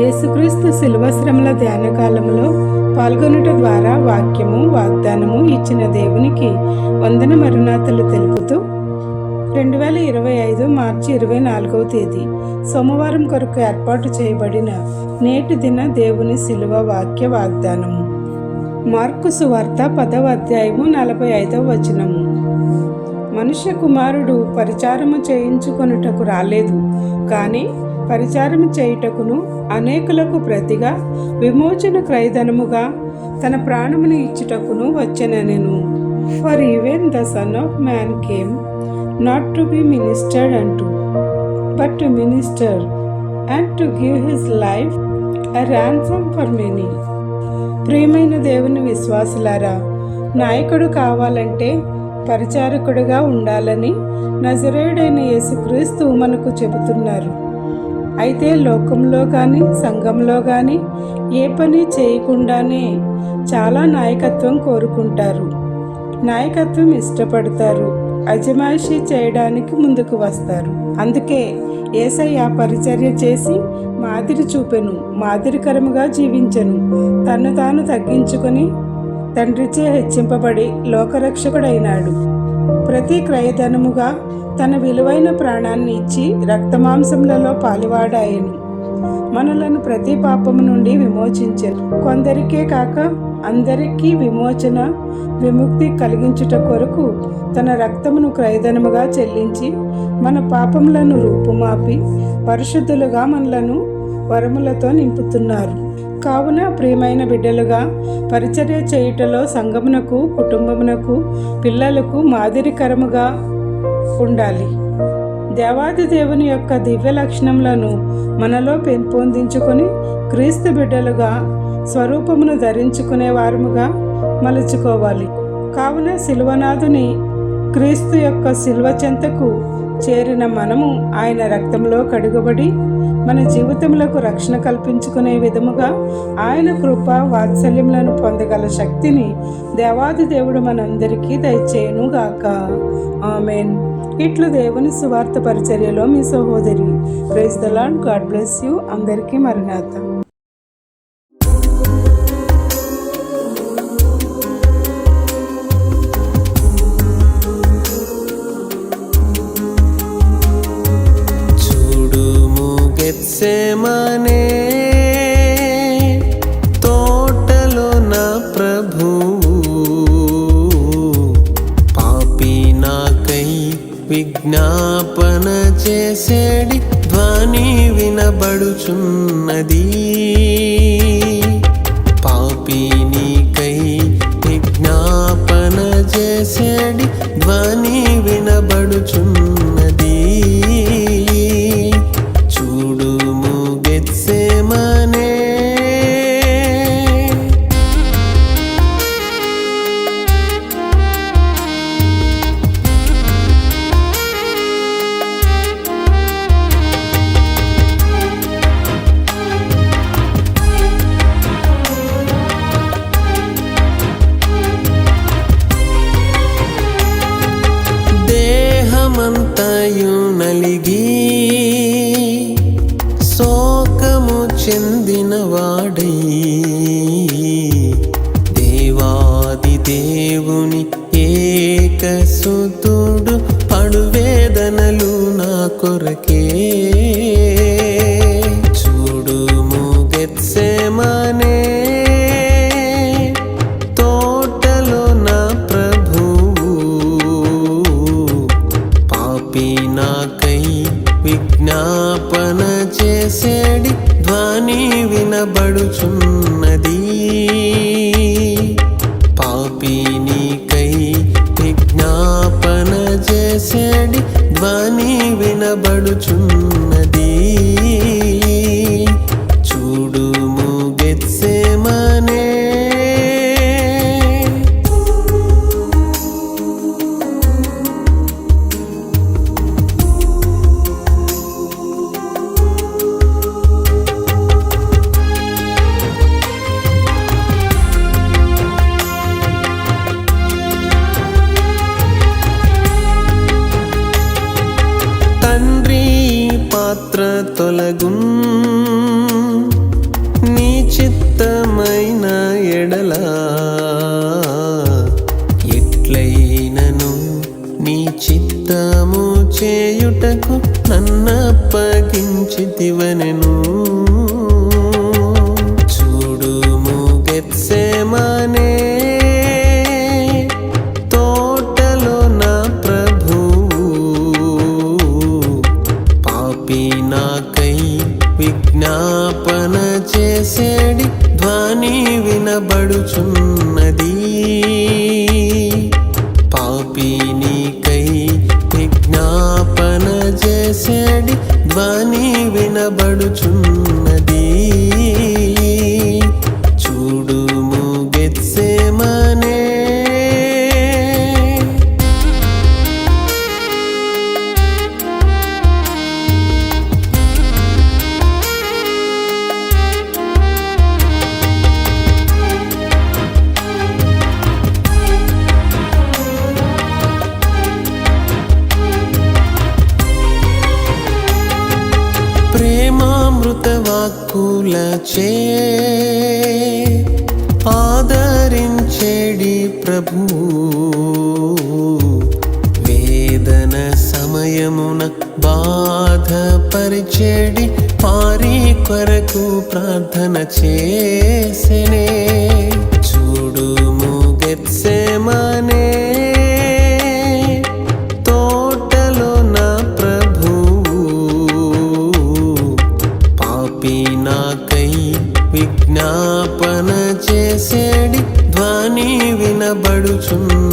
యేసుక్రీస్తు శిల్వశ్రమల ధ్యాన కాలంలో పాల్గొనుట ద్వారా వాక్యము వాగ్దానము ఇచ్చిన దేవునికి వందన మరునాథలు తెలుపుతూ రెండు వేల ఇరవై ఐదు మార్చి ఇరవై నాలుగవ తేదీ సోమవారం కొరకు ఏర్పాటు చేయబడిన నేటి దిన దేవుని శిలువ వాక్య వాగ్దానము. మార్కు సువార్త పదవ అధ్యాయము నలభై ఐదవ వచనము. మనుష్య కుమారుడు పరిచారము చేయించుకొనుటకు రాలేదు కానీ పరిచారం చేయుటకును అనేకులకు ప్రతిగా విమోచన క్రయధనముగా తన ప్రాణమును ఇచ్చుటకును వచ్చెనెను for even the son of man came not to be ministered అంటూ but to minister and to give his life a ransom for many ప్రియమైన దేవుని విశ్వాసులారా నాయకుడు కావాలంటే పరిచారకుడుగా ఉండాలని నజరేయుడైన యేసుక్రీస్తు మనకు చెబుతున్నారు. అయితే లోకంలో కానీ సంఘంలో కానీ ఏ పని చేయకుండానే చాలా నాయకత్వం కోరుకుంటారు. నాయకత్వం ఇష్టపడతారు. అజమాయిషి చేయడానికి ముందుకు వస్తారు. అందుకే ఏసయ్య పరిచర్య చేసి మాదిరి చూపెను. మాదిరికరముగా జీవించెను. తను తాను తగ్గించుకొని తండ్రిచే హెచ్చింపబడి లోకరక్షకుడైనాడు. ప్రతి క్రయధనముగా తన విలువైన ప్రాణాన్ని ఇచ్చి రక్తమాంసములలో పాలువాడాయను. మనలను ప్రతి పాపము నుండి విమోచించను. కొందరికే కాక అందరికీ విమోచన విముక్తి కలిగించుట కొరకు తన రక్తమును క్రయధనముగా చెల్లించి మన పాపములను రూపుమాపి పరిశుద్ధులుగా మనలను వరములతో నింపుతున్నారు. కావున ప్రియమైన బిడ్డలుగా పరిచర్య చేయుటలో సంఘమునకు కుటుంబమునకు పిల్లలకు మాదిరికరముగా ఉండాలి. దేవాది దేవుని యొక్క దివ్య లక్షణములను మనలో పెంపొందించుకొని క్రీస్తు బిడ్డలుగా స్వరూపమును ధరించుకునే వారముగా మలుచుకోవాలి. కావున శిల్వనాథుని క్రీస్తు యొక్క శిల్వ చెంతకు చేరిన మనము ఆయన రక్తంలో కడుగబడి మన జీవితములకు రక్షణ కల్పించుకునే విధముగా ఆయన కృప వాత్సల్యములను పొందగల శక్తిని దేవాది దేవుడు మనందరికీ దయచేయును గాక ఆమెన్. ఇట్లు దేవుని సువార్త పరిచర్యలో మీ సహోదరి praise the Lord God bless you. అందరికీ మరణాత విజ్ఞాపన చేసేడి ధ్వని వినబడుచున్నది. దేహమంతయు నలిగి శోకము చెందిన వాడై దేవాది దేవుని ఏకసుతుడు పడువేదనలు నా కొరకే. చూడు గెత్సెమనే తోటలో മനേ తండ్రి పాత్ర తొలగుం ఇష్టమైన ఎడలా ఎట్లయినను నీ చిత్తము చేయుటకు నన్నప్పగించితివనెను. చూడు మూగెత్సేమానే తోటలో నా ప్రభు. పాపి నాకై విజ్ఞాపన చేసే వినబడుచున్నది పాపీ చే ఆదరించేడి ప్రభు. వేదన సమయమున బాధపరిచేడి పారి కొరకు ప్రార్థన చేసెనే. చూడుము గెత్సెమనే వినబడుచున్న